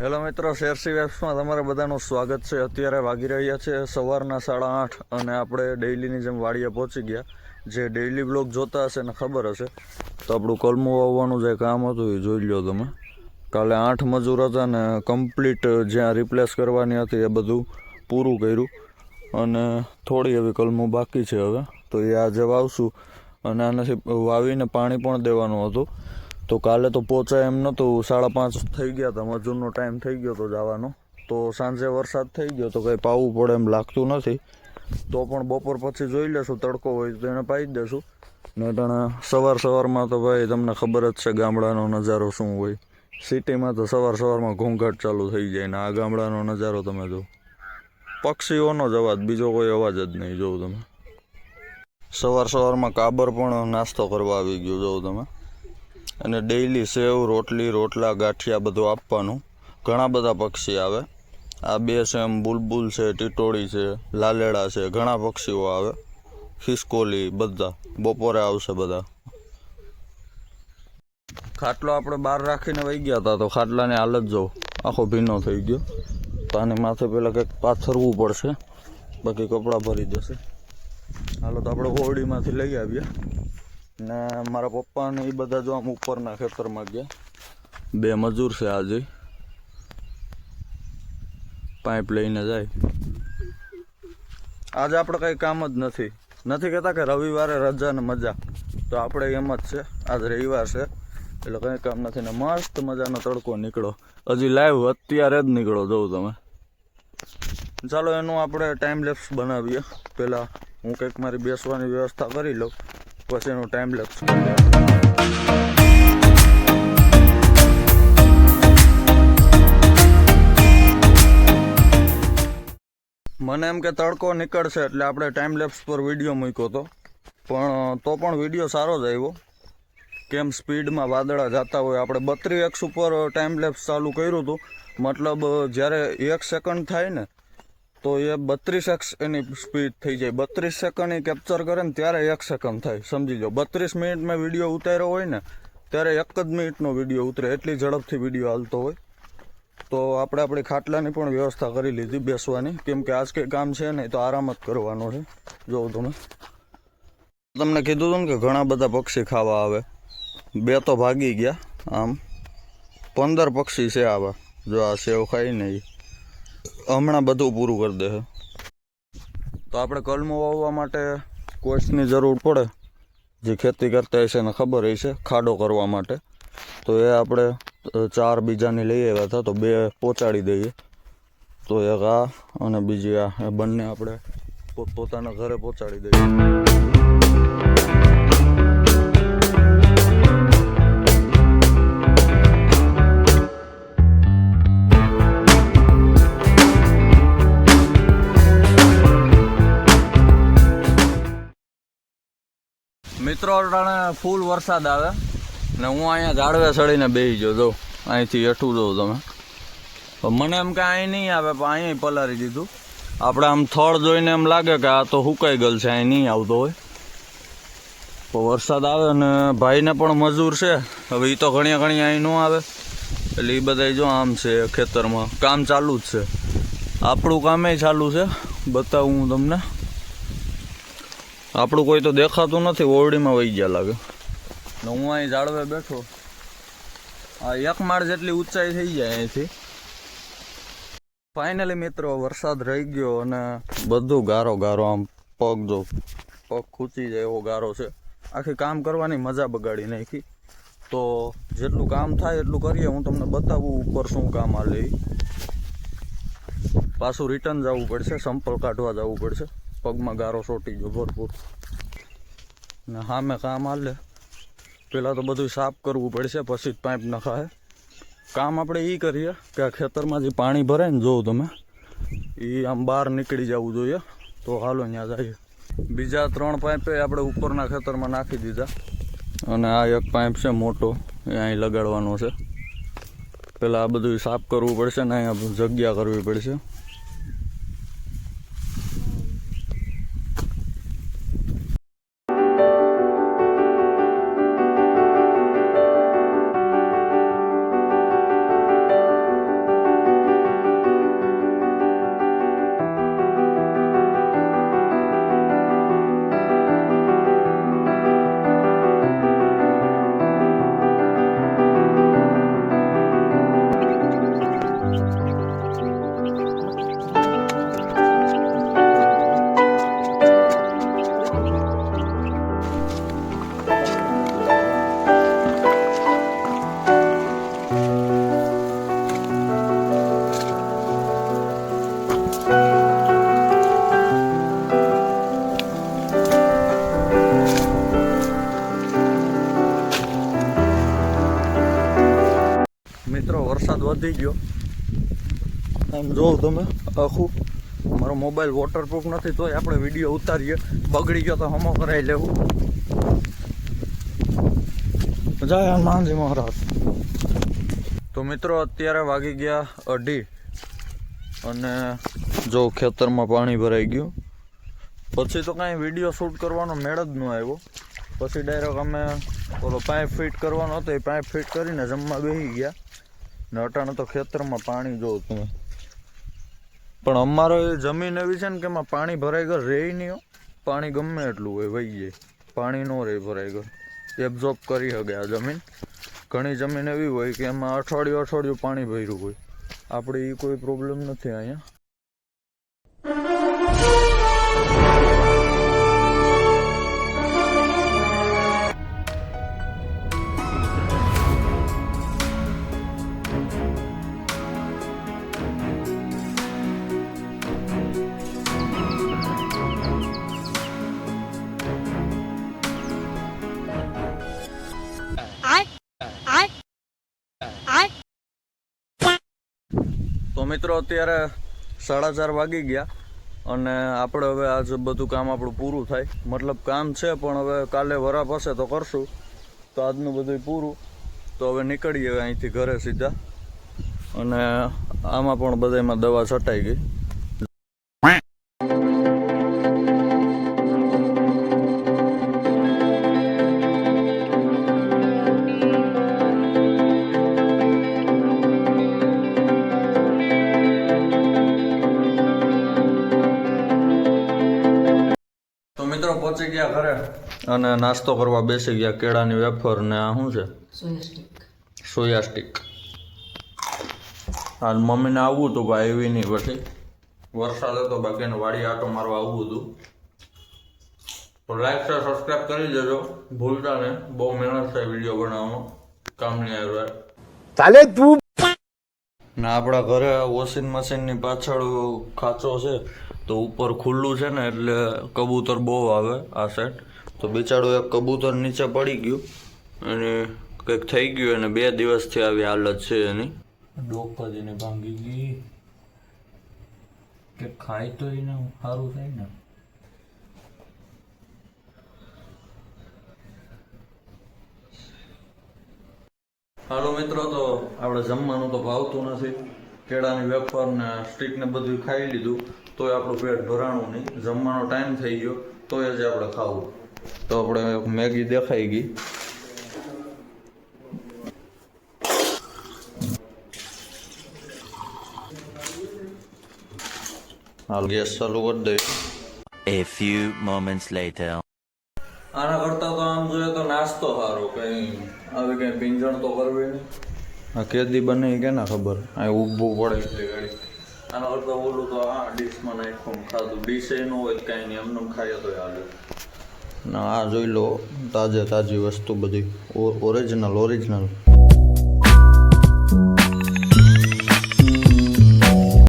Hello મિત્રો, શેરસી વેબ્સમાં તમારા બધાનું સ્વાગત છે. અત્યારે વાગી રહ્યા છે સવારના સાડા આઠ અને આપણે ડેઇલીની જેમ વાડીએ પહોંચી ગયા. જે ડેઇલી બ્લોગ જોતા હશે ને ખબર હશે. તો આપણું કલમું વાવવાનું જે કામ હતું એ જોઈ લો તમે. કાલે આઠ મજૂર હતા ને કમ્પ્લીટ જ્યાં રિપ્લેસ કરવાની હતી એ બધું પૂરું કર્યું. અને થોડી એવી કલમું બાકી છે હવે. તો એ આજે વાવશું. અને આનાથી વાવીને પાણી પણ દેવાનું હતું. તો કાલે તો પહોંચાય એમ નહોતું. સાડા પાંચ થઈ ગયા હતા. મજૂરનો ટાઈમ થઈ ગયો તો જવાનો. તો સાંજે વરસાદ થઈ ગયો તો કંઈ પાવું પડે એમ લાગતું નથી. તો પણ બપોર પછી જોઈ લેશું. તડકો હોય તો એને પાઈ જ દેશું. ને તણે સવાર સવારમાં તો ભાઈ તમને ખબર જ છે ગામડાનો નજારો શું હોય. સિટીમાં તો સવાર સવારમાં ઘોંઘાટ ચાલુ થઈ જાય ને આ ગામડાનો નજારો તમે જો પક્ષીઓનો જ અવાજ, બીજો કોઈ અવાજ જ નહીં જોઉં તમે. સવાર સવારમાં કાબર પણ નાસ્તો કરવા આવી ગયો જોઉં તમે. અને ડેઈલી સેવ, રોટલી, રોટલા, ગાંઠિયા બધું આપવાનું. ઘણા બધા પક્ષી આવે. આ બે છે એમ બુલબુલ છે, ટીટોળી છે, લાલેડા છે, ઘણા પક્ષીઓ આવે. ખિસકોલી, બધા. બપોરે આવશે બધા. ખાટલો આપણે બહાર રાખીને વહી ગયા હતા તો ખાટલાની હાલત જો આખો ભીનો થઈ ગયો. તો આની માથે પહેલાં કંઈક પાથરવું પડશે. બાકી કપડાં ભરી જશે હાલો તો આપણે હોડીમાંથી લઈ આવીએ. ને મારા પપ્પા ને એ બધા જો આમ ઉપરના ખેતરમાં ગયા. બે મજૂર છે આજે. પાઇપ લઈને જાય. આજે આપણે કંઈ કામ જ નથી. નથી કહેતા કે રવિવારે રજા ને મજા. તો આપણે એમ જ છે. આજ રવિવાર છે. એટલે કંઈ કામ નથી. ને મસ્ત મજાનો તડકો નીકળો. હજી લાઈવ અત્યારે જ નીકળો જોઉં તમે. ચાલો, એનું આપણે ટાઈમ લેપ્સ બનાવીએ. પહેલાં હું કંઈક મારી બેસવાની વ્યવસ્થા કરી લઉં. પછી એનું ટાઈમ લેપ્સ મને એમ કે તડકો નીકળશે એટલે આપણે ટાઈમ લેપ્સ પર વીડિયો મૂક્યો હતો પણ તો પણ વીડિયો સારો જ આવ્યો. કેમ સ્પીડમાં વાદળા જતા હોય. આપણે બત્રીસ એક્સ ઉપર ટાઈમ લેપ્સ ચાલુ કર્યું હતું. મતલબ જ્યારે એક સેકન્ડ થાય ને તો એ બત્રીસ એક્સ એની સ્પીડ થઈ જાય. બત્રીસ સેકન્ડ એ કેપ્ચર કરે ને ત્યારે એક સેકન્ડ થાય. સમજી લો. બત્રીસ મિનિટમાં વીડિયો ઉતાર્યો હોય ને, ત્યારે એક જ મિનિટનો વીડિયો ઉતરે. એટલી ઝડપથી વીડિયો હાલતો હોય. તો આપણે આપણી ખાટલાની પણ વ્યવસ્થા કરી લીધી બેસવાની. કેમ કે આજ કંઈ કામ છે નહીં, તો આરામ જ કરવાનો છે. જોઉં તમે. તમને કીધું હતું ને કે ઘણા બધા પક્ષી ખાવા આવે. બે તો ભાગી ગયા આમ. પંદર પક્ષી છે આવા. જો આ સેવ ખાઈ નહીં. હમણાં બધું પૂરું કરી દે તો આપણે કલમો વાવવા માટે કોચની જરૂર પડે. જે ખેતી કરતા હશે ને ખબર હશે, ખાડો કરવા માટે. તો એ આપણે ચાર બીજાની લઈ આવ્યા હતા, તો બે પહોંચાડી દઈએ. તો એક આ અને બીજી આ. એ બંને આપણે પોતપોતાના ઘરે પહોંચાડી દઈએ. મિત્રો ફૂલ વરસાદ આવે ને હું અહીંયા ઝાડવે ચડીને બેસી ગયો, જો, અહીંથી હેઠું જોઉં તમે. મને એમ કે અહીં નહીં આવે, પણ અહીંયા પલારી દીધું. આપણે આમ થળ જોઈને એમ લાગે કે આ તો હુકાઈ ગયેલ છે, અહીં નહીં આવતો હોય. તો વરસાદ આવે ને ભાઈને પણ મજૂર છે. હવે એ તો ઘણી ઘણી અહીં ન આવે. એટલે એ બધા જો આમ છે ખેતરમાં. કામ ચાલુ જ છે. આપણું કામે ચાલુ છે. બતાવું હું તમને. આપણું કોઈ તો દેખાતું નથી, ઓરડીમાં વહી ગયા લાગે. ને હું અહીં જાળવે બેઠો. આ એક માળ જેટલી ઊંચાઈ થઈ જાય અહીંથી. ફાઇનલી મિત્રો, વરસાદ રહી ગયો અને બધું ગારો ગારો આમ પગ જો, પગ ખૂંચી જાય એવો ગારો છે. આખી કામ કરવાની મજા બગાડી નાખી. તો જેટલું કામ થાય એટલું કરીએ. હું તમને બતાવું ઉપર શું કામ હાલે લઈ પાછું રિટર્ન જવું પડશે સંપલ કાઢવા જવું પડશે. પગમાં ગારો સોટી ગયો ભરપૂર. ને સામે કામ હાલે. પહેલાં તો બધું સાફ કરવું પડશે, પછી જ પાઇપ નખાય. કામ આપણે એ કરીએ કે આ ખેતરમાં જે પાણી ભરાય ને જોવું તમે એ આમ બહાર નીકળી જવું જોઈએ. તો હાલો ત્યાં જઈએ. બીજા ત્રણ પાઇપે આપણે ઉપરના ખેતરમાં નાખી દીધા. અને આ એક પાઇપ છે મોટો, એ અહીં લગાડવાનો છે. પહેલાં આ બધું સાફ કરવું પડશે ને અહીંયા જગ્યા કરવી પડશે. વધી ગયો. આમ જોઉં તમે, આખું મારો મોબાઈલ વોટરપ્રૂફ નથી, તોય આપણે વીડિયો ઉતારીએ. બગડી ગયો તો હમો કરાવી લેવું. જય હનુમાનજી મહારાજ. તો મિત્રો, અત્યારે વાગી ગયા અઢી અને જો ખેતરમાં પાણી ભરાઈ ગયું. પછી તો કાંઈ વીડિયો શૂટ કરવાનો મેળ જ ન આવ્યો. પછી ડાયરેક્ટ અમે ઓલો પાઇપ ફિટ કરવાનો હતો, એ પાઇપ ફિટ કરીને જમવા બેસી ગયા. ને અટાણે તો ખેતરમાં પાણી જોઉં તમે. પણ અમારો એ જમીન એવી છે ને કે એમાં પાણી ભરાઈ ગયું રહે નહીં પાણી ગમે એટલું હોય, વહી જાય. પાણી ન રહે ભરાઈ ગયું. એબ્ઝોર્બ કરી શકે આ જમીન. ઘણી જમીન એવી હોય કે એમાં અઠવાડિયું અઠવાડિયું પાણી ભર્યું હોય. આપણે એ કોઈ પ્રોબ્લેમ નથી અહીંયા. તો મિત્રો અત્યારે સાડા ચાર વાગી ગયા અને આપણે હવે આજ બધું કામ આપણું પૂરું થાય. મતલબ કામ છે, પણ હવે કાલે વરાપ હશે તો કરશું. તો આજનું બધું પૂરું. તો હવે નીકળીએ અહીંથી ઘરે સીધા. અને આમાં પણ બધામાં દવા છટાઈ ગઈ. મિત્રો પહોંચી ગયા ઘરે. અને નાસ્તો કરવા બેસી ગયા કેળાની વેફર ને આ શું છે? Soya stick. હાલ મમ્મીને આવવું હતું ભાઈ આવી નહીં પછી. વરસાદ હતો બાકીને વાડી આટો મારવા આવવું હતું. તો લાઈક શેર સબસ્ક્રાઈબ કરી દેજો. ભૂલતા ને બહુ મહેનત છે વીડિયો બનાવવાનો. કામ નહીં આવ્યો ચાલે તું ને આપણા ઘરે વોશિંગ મશીનની પાછળ ખાંચો છે, તો ઉપર ખુલ્લું છે ને એટલે કબૂતર બહુ આવે આ સાઈડ તો બિચારું એક કબૂતર નીચે પડી ગયું અને કંઈક થઈ ગયું અને બે દિવસથી આવી હાલત છે એની. ડોકજીને ભાંગી ગઈ. કે ખાય તો એને, સારું થાય ને. હાલો મિત્રો, તો આપણે જમવાનું તો ભાવતું નથી. કેળાની વેફર ને સ્ટીક ને બધું ખાઈ લીધું. તોય આપણું પેટ ભરાણું નહીં. જમવાનો ટાઈમ થઈ ગયો. તોય જ આપણે ખાવું. તો આપણે મેગી દેખાઈ ગઈ. હાલ, ગેસ ચાલુ કરી દઈએ. A few moments later. આવી કઈ પીંજણ તો કરવી નહીં. આ કેદી બને કે ના ખબર? આ ઊભું પડે. એટલે ગાડી. આના કરતા ઓલું તો આ ડીશમાં નાખું ખાધું. ડીશ ન હોય કાંઈ નહીં. એમને ખાઈએ તો હાલે. ના આ જોઈ લો તાજે તાજી વસ્તુ બધી. Original original